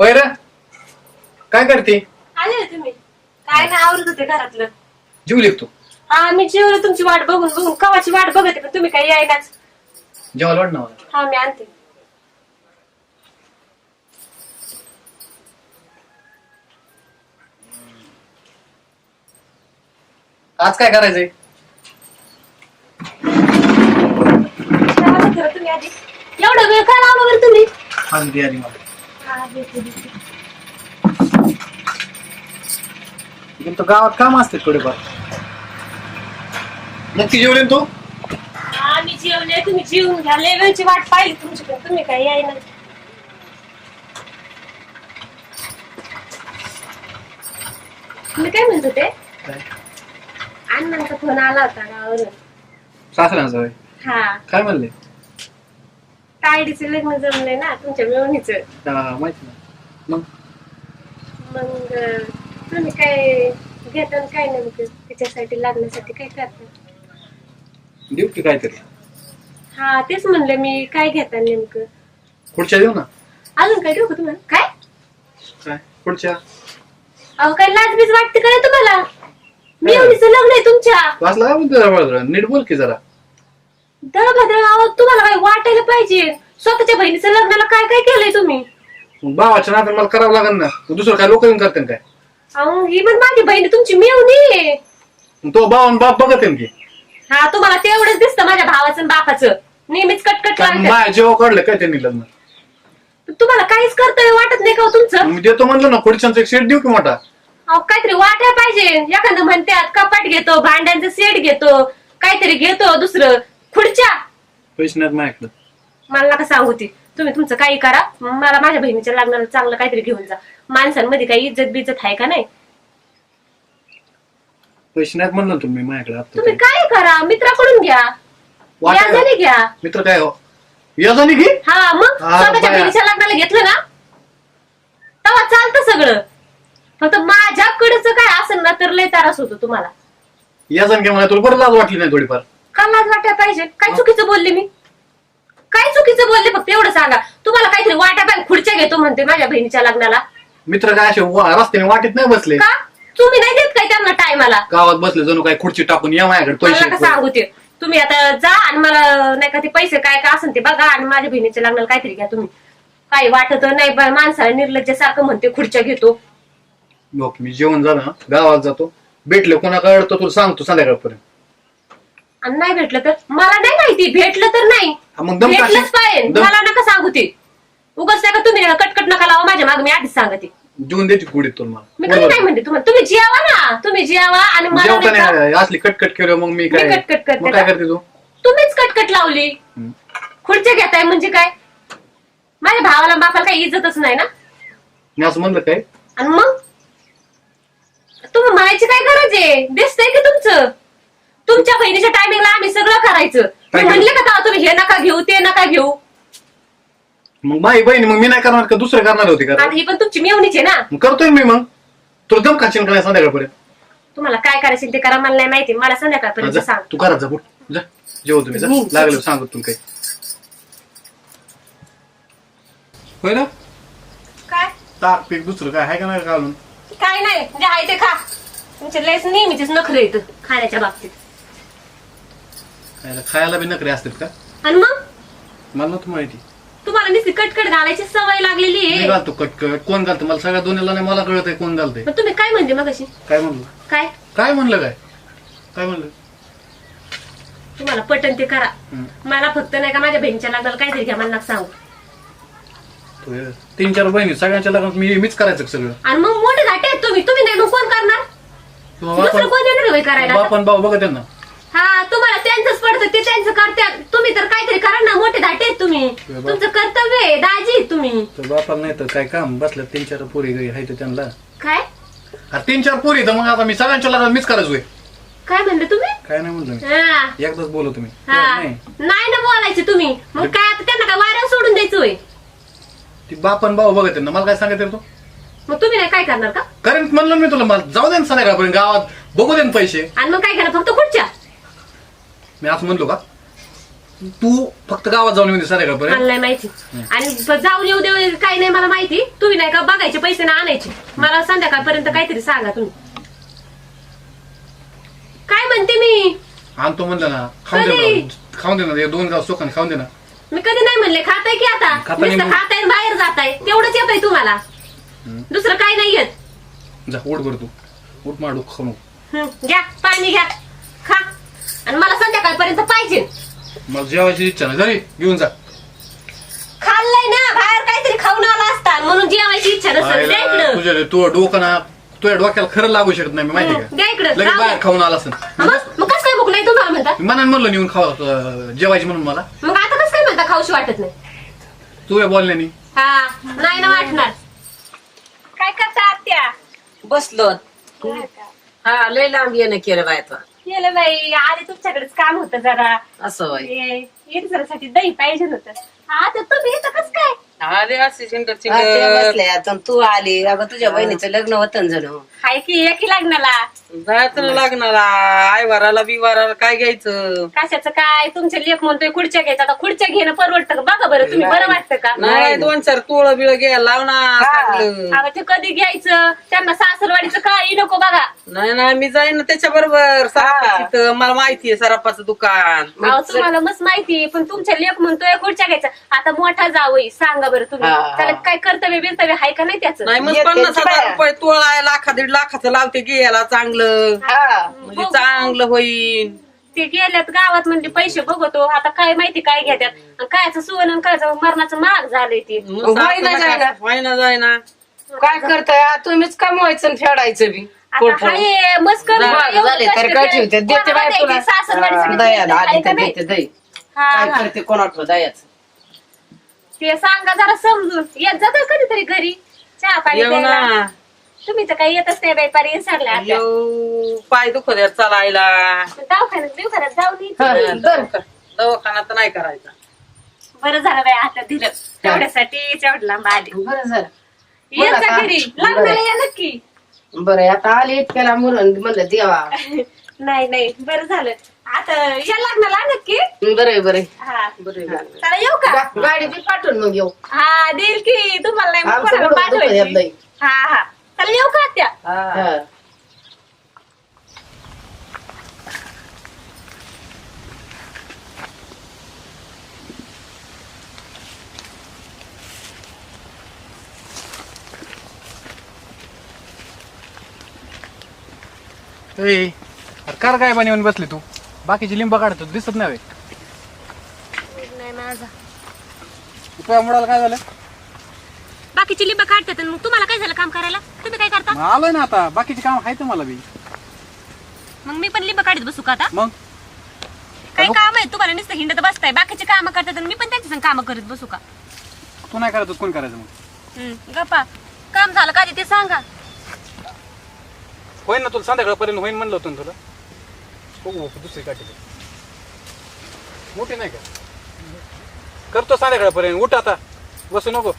होय रे काय करते? आले होते तुम्ही काय नाही आवरत होते घरातलं. जीव लिखतो हा मी जेवलं तुमची वाट बघून बघून. कवाची वाट बघते पण तुम्ही काही यायलाच जेवायला वाट ना मला. हा मी आणते. आज काय करायचंय? जेवायला ठेवा तुम्ही आधी. एवढा वेळ काय लावला बरं तुम्ही? आज बिर्याणी मला. तो गावात काम असते थोडेफार. नक्की जेवले ना तू? हा मी जेवले. तुम्ही जेवून घ्या. लय वेळची वाट पाहिली तुमची पण तुम्ही काही यायला मी काय म्हणत होते? अण्णांचा फोन आला होता गावावरून. सासऱ्यांचं होय. हा. काय म्हणले? तायडीचं लग्न जमलंय ना तुमच्या मिळवणीचं हा, माहिती ना मग? मग अं, तुम्ही काय घेता आणि काय नेमकं? त्याच्यासाठी लग्नासाठी काय करता? देऊ की काहीतरी. हा तेच म्हणलं मी काय घेता नेमकं? पुढच्या देऊ ना. अजून काय ठेवू का तुम्हाला? काय? काय? पुढच्या अहो काय लाजबीज वाटते का नाही तुम्हाला? मिळवणीचं लग्न आहे तुमच्या. वाचला का म्हणतो जरा बळजबळ? नीट बोल की जरा. दळभद्र अहो तुम्हाला काय वाटायला पाहिजे? स्वतःच्या बहिणीचं लग्नाला काय काय केलंय तुम्ही? मग भावाच्या नात्याने मला करावं लागेल ना. मग दुसरं काय लोक करते काय? अहो ही पण माझी बहीण तुमची आहे. मग तो भाव आणि बाप बघत आहे ना की. हा तुम्हाला तेवढंच दिसतं माझ्या भावाचं आणि बापाचं. नेहमीच कटकट काय लागतं माझ्या जेव्हा काढलं काय त्यांनी लग्न? तुम्हाला काहीच कर्तव्य वाटत नाही का हो तुमचं? मी देतो म्हणलं ना खुर्च्यांचा एक सेट देऊ की मोठा? अहो काहीतरी वाटायला पाहिजे. एखादं म्हणतात कपाट घेतो भांड्यांचं सेट घेतो काहीतरी घेतो दुसरं. खुर्च्या. पैसे नाहीत माझ्याकडे मला नका सांगू ती. तुम्ही तुमचं काही करा. मला माझ्या बहिणीच्या लग्नाला चांगलं काहीतरी घेऊन जा. माणसांमध्ये काही इज्जत बिज्जत आहे का नाही? पैसे नाहीत म्हणलं तुम्ही माझ्याकडे आता तुम्ही काय करा? मित्राकडून घ्या. व्याजाने घ्या. मित्र काय हो? याजानी की हा मग हा, स्वतःच्या बाया. बहिणीच्या लग्नाला घेतलं ना? तेव्हा चालतं सगळं. फक्त माझ्याकडचं काय असेल ना तर लय त्रास होतो तुम्हाला. याजन घ्या मला तुला बरं लाज वाटली नाही थोडीफार. का लाज वाटायला पाहिजे? काय चुकीचं बोलले मी? काय चुकीचं बोलले? फक्त एवढं सांगा. तुम्हाला काहीतरी वाटा पाहिजे खुर्च्या घेतो म्हणते माझ्या बहिणीच्या लग्नाला? मित्र काय असे वा- रस्त्याने वाटीत नाही बसले? का? तुम्ही नाही देत काय त्यांना टायमाला? गावात बसले जणू काय खुर्ची टाकून या माझ्याकडे मला पैसे सांगू ते. तुम्ही आता जा आणि मला नाही का ते पैसे काय काय असेल ते बघा आणि माझ्या बहिणीच्या लग्नाला काहीतरी घ्या तुम्ही. काही वाटत नाही बा- माणसाला निर्लज्जासारखं म्हणते खुर्च्या घेतो. बघ मी जेवण झालं ना गावात जातो. भेटले कोणाकडे तर तुला सांगतो संध्याकाळपर्यंत. आणि नाही भेटलं तर? मला नाही माहिती. भेटलं तर नाही. हा, मग दम भेटलंच काशी- पाहिजे. दम- मला नका सांगू ते. उगाच का तुम्ही कटकट नका लावा. माझ्या मागे मी आधीच सांगते. जेवून देते कुडीत तुला मी कधी नाही. म्हणते. तुम्हाला तुम्ही जेवा ना. तुम्ही जेवा आणि मला नाही का- जेवताना असली कटकट केलं मग मी काय मी कटकट करते मग काय का? करते तू? तुम्हीच कटकट लावली. हम्म. खुर्च्या घेताय म्हणजे काय? माझ्या भावाला बापाला काही इज्जतच नाही ना? मी असं म्हणलं काय? आणि मग? तुम्ही म्हणायची काय गरज आहे? दिसतंय की तुमचं? तुमच्या बहिणीच्या टायमिंगला आम्ही सगळं करायचं. मी काय म्हणले का तेव्हा तुम्ही हे नका घेऊ ते नका घेऊ. मग माझी बहीण मग मी नाही करणार का? दुसरं करणार होती का? आता ही पण तुमची मेवणीच आहे ना. मग करतोय मी मग. तुला दम खाशील का नाही संध्याकाळपर्यंत? तुम्हाला काय करायचं ते करा मला नाही माहिती. मला संध्याकाळपर्यंत जा, सांग. तू करा जा जेव तुम्ही जा. लागलं सांगत तुला काही. होय ना? काय? ताक पीक दुसरं काय? आहे का नाही घालून? काय नाही जे आहे ते खा. तुमचे लयच नेहमीचेच नखरे येत खाण्याच्या बाबतीत. खायला खायला बी नकरे असतात का? आणि मग? मला नव्हतं माहिती. तुम्हाला नुसती कटकट घालायची सवय लागलेली मी आहे घालतो कटकट. कोण घालतं? मला सगळ्या दोन्हीला नाही मला कळत आहे कोण घालतंय. मग तुम्ही काय म्हणते मग अशी काय म्हणलं? काय? काय म्हणलं काय? काय म्हणलं? तुम्हाला पटन ते करा. मला फक्त नाही का माझ्या बहिणीच्या लग्नाला काहीतरी घ्या मला नका सांगू. तू हे तीन चार बहिणी सगळ्यांच्या लग्नात मी मीच करायचं का सगळं? आणि मग मोठे घाटे आहेत तुम्ही. तुम्ही नाही मग कोण करणार? तुझा दुसरं बापन कोण येणार होय करायला? बापन भाऊ बघत आहे ना हा तुम्हाला त्यांचंच पडतं ते त्यांचं करतात. तुम्ही तर काहीतरी करा ना मोठे धाटे आहेत तुम्ही. बाप. तुमचं कर्तव्य आहे दाजी आहेत तुम्ही. तर बापाला नाही तर काय काम? बसलं तीन चार पोरी गई आहे तर त्यांना. काय? अरे तीन चार पोरी तर मग आता मी सगळ्यांच्या लग्नात मीच करायचोय काय म्हणले तुम्ही? काय नाही म्हणलं मी. हा. एकदाच बोलतो तुम्ही. हा. नाही नाही. ना बोलायचं तुम्ही. मग काय आता त्यांना काय वाऱ्यावर सोडून द्यायचं होय ती बापन भाऊ बघत ना मला काय सांगायचं तू? मग तुम्ही नाही काय करणार का? कारण म्हणलं मी तुला मला जाऊ दे ना संध्याकाळपर्यंत गावात बघू दे ना पैसे. आणि मग काय करणार फक्त खुर्च्या? मी असं म्हणलो का? तू फक्त गावात जाऊन येऊन दे संध्याकाळपर्यंत. नाही माहिती. आणि ब- जाऊन येऊ दे काही नाही मला माहिती. तुम्ही नाही का बघायचे पैसे ना आणायचे. मला संध्याकाळपर्यंत काहीतरी सांगा तुम्ही. काय म्हणते मी? आणतो म्हणलं ना खाऊन दे कधी? ना खाऊन दे ना हे दोन गाव सुखाने खाऊन दे ना. मी कधी नाही म्हणले खाताय की आता? खाता नाही नुसतं मग. खाताय आणि बाहेर जाताय. तेवढंच येतंय तुम्हाला. दुसरं काही नाही येत. जा उठ बरं तू. उठ माडू खाऊ नको. हं, घ्या पाणी घ्या. खा. आणि मला संध्याकाळपर्यंत पाहिजे. मला जेवायची इच्छा नाही. जरी घेऊन जा. खाल्लंय ना बाहेर काहीतरी खाऊन आला असता म्हणून जेवायची इच्छा नसेल. द्या आयला, इकडं. तुझ्या तू डोकं ना तुझ्या डोक्याला खरं लागू शकत नाही मी माहिती द्या का? इकडं, लगेच जाऊ बाहेर द्या. खाऊन आला असं मग मग कसं काय भूक नाही तुम्हाला म्हणता? मनाने म्हणलं नेऊन खावा अं, जेवायची म्हणून मला. मग आता कसं काय म्हणता खाऊशी वाटत नाही? तू या बोलल्यानी हा नाही ना वाटणार. काय करता आत्या? बसलो हा लय लांब येणं केलं बाय तो गेलं बाई. आले तुमच्याकडेच काम होतं जरा. असं होय. साठी दही पाहिजे होतं. हा तर तुम्ही इथं कसं काय? अरे असे शिंगर बसले आता तू आली. अगं तुझ्या बहिणीचं लग्न होतं ना जणू. हाय की एकी लग्नाला? जायचं ना लग्नाला. आई वराला बिवाराला काय घ्यायचं? कशाचं काय? तुमचे लेख म्हणतोय खुर्च्या घ्यायचं. आता खुर्च्या घेणं परवडतं का? बघा बरं तुम्ही बरं वाटतं का? नाही दोन चार तोळ बिळ घ्यायला लाव ना चांगलं. अगं ते कधी घ्यायचं? त्यांना सासरवाडीचं काही नको बघा. नाही ना मी जाईन ना त्याच्या बरोबर सरापाचं मला माहितीये सरापाचं दुकान. अहो तुम्हाला मस्त माहिती पण तुमच्या लेख म्हणतोय खुर्च्या घ्यायचं. आता मोठा जावई सांगा बरं तुम्ही. हा. त्याला काय कर्तव्य बिर्तव्य आहे का नाही त्याचं? नाही मग येते पन्नास हजार बाया. रुपये तोळा आहे लाखा दीड लाखाचं लावते घ्यायला चांगलं. म्हणजे बघू. चांगलं होईल ते गेल्यात गावात म्हणजे पैसे बघतो. आता काय माहिती काय घेतात आणि कायचं सुवर्ण आणि कायचं मरणाचं महाग झालंय ते. मग जायना. काय- जायना. करताय? आ, तुम्हीच कमवायचं आणि फेडायचं बी. आता हाय मस्कर महाग झाले तर काय ठेवते देते बाय तुला. सासरवाडी दयाला आली तर देते दही काय हा करते कोणाकडं दयाच? ते सांगा जरा समजून. येत जात कधीतरी घरी? चहा पाणी येऊ तुम्ही तर काही येतच नाही बाई पारी सरल्या आता. येऊ पाय दुखत चालायला. दवाखान्यात बिवखान्यात जाऊन. दवाखाना तर नाही करायचा. बरं झालं बाई आता दिलं. तेवढ्यासाठी तेवढं लांब आले. बरं झालं. येत जा घरी. बरं. लग्नाला या नक्की. बरं आता आले इतक्याला म्हणून म्हणलं देवा. नाही नाही. बरं झालं. आता या. लग्नाला नक्की. बरं बरं. हा. बरं चला येऊ का? गाडी बी पाठवून मग येऊ. हा देईल की. तुम्हाला नाही मग कोणाला पाठवायची. हा हा. चला येऊ का त्या हा. ए, अरे कार काय पाणी येऊन बसली तू? बाकीची लिंब काढतो दिसत नाही नाही माझा तुझ्या मुळाला काय झालं? बाकीची लिंब काढतात आणि मग तुम्हाला काय झालं काम करायला? तुम्ही काय करता? मग आलोय ना आता. बाकीचे काम आहे तर मला बी. मग मी पण लिंब काढत बसू का आता? मग? काय काम आहे? तुम्हाला नुसतं हिंडत बसताय. बाकीचे काम करतात आणि मी पण त्यांच्या काम करत बसू का? तू नाही करायचं कोण करायचं मग? हम्म, गप्पा. काम झालं का ते सांगा. होईन ना तुला संध्याकाळपर्यंत होईन म्हणलं होतं ना तुला. बघू बघू, दुसरी काठी. मोठी नाही का? करतो संध्याकाळपर्यंत. उठ आता. बसू नको.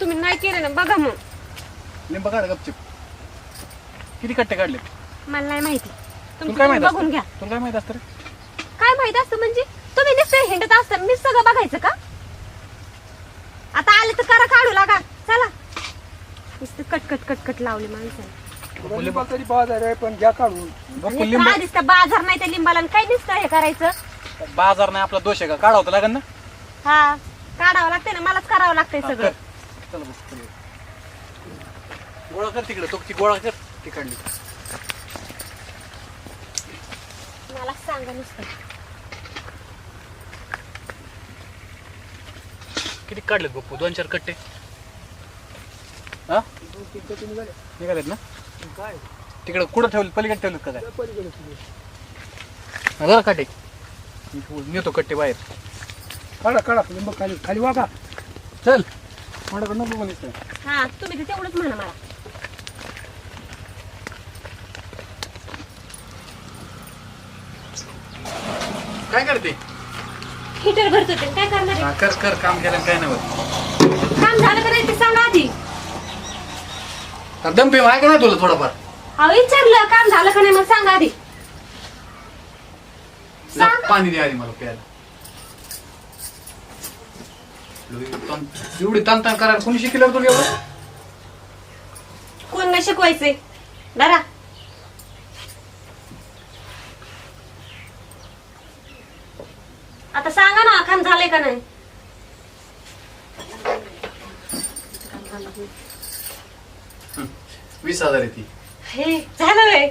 तुम्ही नाही केलं ना बघा मग. लिंब काढ गपचिप. किती कट्टे काढले मला नाही माहिती. तुला तुम्ही काय माहीत बघून असतं? घ्या. तुला काय माहीत असतं रे? काय माहीत असतं म्हणजे? तुम्ही नुसतं हिंडत असता मी सगळं बघायचं का? आता आले तर करा काढू लागा. चला. नुसतं कट कट कट कट लावली माणसाने बघू आणि लिंब. काय दिसतं? बाजार नाही त्या लिंबाला आणि काय दिसतं हे करायचं? बाजार नाही आपला दोष आहे का? काढावं तर लागेल ना? हा काढावं लागतंय ना मलाच करावं लागतंय हा, सगळं. कर. चला बस चल. गोळा कर तिकडे तो ती गोळा कर. ती काढली. मला सांगा नुसतं. किती काढलेत बप्पू दोन चार कट्टे? हा? निघालेत ना? तिकडे कुठं ठेवले? पलीकडे ठेवलेत का काय? हा, जरा काटे. मी नेतो कट्टे बाहेर. काढा काढा. लिंब खाली खाली वागा. चल. माझ्याकडे नको म्हणायचं हा तुम्ही तेवढंच म्हणा मला. काय करते? हिटर भरत होते. काय करणार? आहे? हा, कर कर. काम केलं काय नाही होत. काम झालं का नाही ते सांगा आधी. दम पेम आहे का नाही तुला थोडंफार. अहो विचारलं काम झालं का नाही मग सांगा आधी. जा, सांग. पाणी दे आधी मला प्यायला. एवढी ताण ताण करायला कोणी शिकलं तुला एवढं? कोण नाही शिकवायचे दादा आता सांगा ना काम झालंय का नाही? वीस हजार आहे ती. हे झालं बाई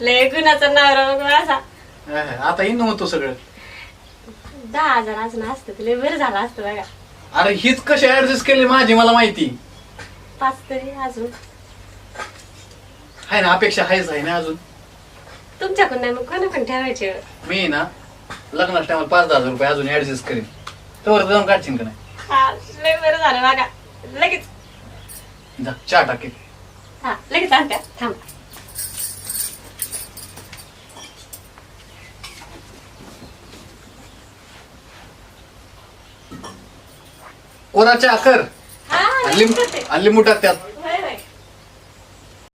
लय गुणाचा नवरा बघ माझा. आता येईन होतो सगळं. दहा हजार अजून असतं लय बरं झालं असतं बघा. अरे हीच कशी ऍडजस्ट केली माझी मला माहिती. पाच तरी अजून. आहे ना अपेक्षा आहेच आहे ना अजून. तुमच्याकडून नाही मग कोणाकडून ठेवायचे? मी ना लग्नाच्या टायमाला पाच दहा हजार रुपये अजून ऍडजस्ट करेन. तोवर जाऊन काढशील का नाही? हा लय बरं झालं बघा. लगेच. जा चहा टाकेल हा लगेच आणत्या थांब. कोरा चहा कर हा आणि लगेच लिंबू करते. आणि लिंबू टाक त्यात.